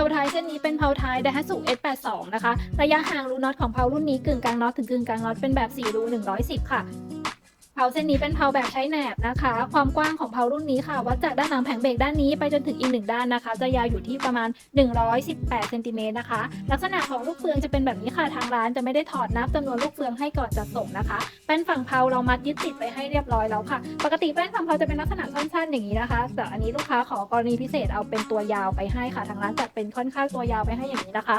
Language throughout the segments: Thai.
าท้ายเส้นนี้เป็นเพาท้ายไดฮัตสุ S82 นะคะ ระยะห่างรูน็อตของเพารุ่นนี้กึ่งกลางน็อตถึงกึ่งกลางน็อตเป็นแบบ 4 รู 110 ค่ะ เพาเส้นนี้เป็นเพาแบบใช้แหนบนะคะ ความกว้างของเพารุ่นนี้ค่ะ วัดจากด้านหลังแผงเบรกด้านนี้ไปจนถึงอีกหนึ่งด้านนะคะ จะยาวอยู่ที่ประมาณ 118เซนติเมตรนะคะ ลักษณะของลูกเฟืองจะเป็นแบบนี้ค่ะ ทางร้านจะไม่ได้ถอดนับจำนวนลูกเฟืองให้ก่อนจัดส่งนะคะ แป้นฝั่งเพาเรามัดยึดติดไปให้เรียบร้อยแล้วค่ะ ปกติแป้นฝั่งเพาจะเป็นลักษณะสั้นๆอย่างนี้นะคะ แต่อันนี้ลูกค้าขอกรณีพิเศษเอาเป็นตัวยาวไปให้ค่ะ ทางร้านจัดเป็นค่อนข้างตัวยาวไปให้อย่างนี้นะคะ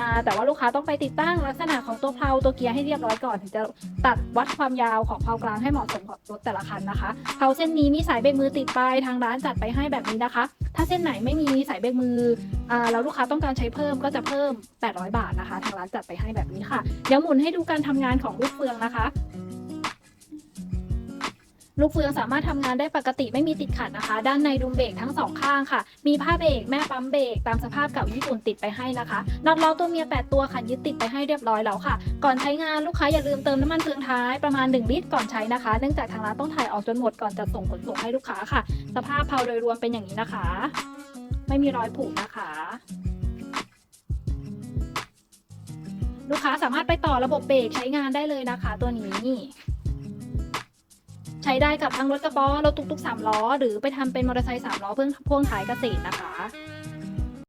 อ่าแต่ว่าลูกค้าต้องไปติดตั้งลักษณะของตัวเพลาตัวเกียร์ให้เรียบร้อยก่อนถึงจะตัดวัดความยาวของเพลากลางให้เหมาะสมกับรถแต่ละคันนะคะเพลาเส้นนี้มีสายเบรกมือติดไปทางร้านจัดไปให้แบบนี้นะคะ ถ้าเส้นไหนไม่มีสายเบรกมืออ่าแล้วลูกค้าต้องการใช้เพิ่มก็จะเพิ่ม 800 บาทนะคะ ทางร้านจัดไปให้แบบนี้ค่ะ เดี๋ยวหมุนให้ดูการทำงานของลูกเฟืองนะคะ ลูกเฟืองสามารถทำงานได้ปกติไม่มีติดขัดนะคะ ด้านในดุมเบรกทั้งสองข้างค่ะ มีผ้าเบรกแม่ปั๊มเบรกตามสภาพเก่าญี่ปุ่นติดไปให้นะคะน็อตล้อตัวเมีย 8 ตัวค่ะยึดติดไปให้เรียบร้อยแล้วค่ะ ก่อนใช้งานลูกค้าอย่าลืมเติมน้ำมันเฟืองท้ายประมาณ 1 ลิตรก่อนใช้นะคะ เนื่องจากทางร้านต้องถ่ายออกจนหมดก่อนจะส่งขนส่งให้ลูกค้าค่ะ สภาพเพาโดยรวมเป็นอย่างนี้นะคะ ไม่มีรอยผุนะคะลูกค้าสามารถไปต่อระบบเบรกใช้งานได้เลยนะคะ ตัวนี้ ใช้ได้กับทั้งรถกระป๋อรถตุกๆสามล้อ หรือไปทำเป็นมอเตอร์ไซค์สามล้อเพื่อพ่วงท้ายเกษตรนะคะ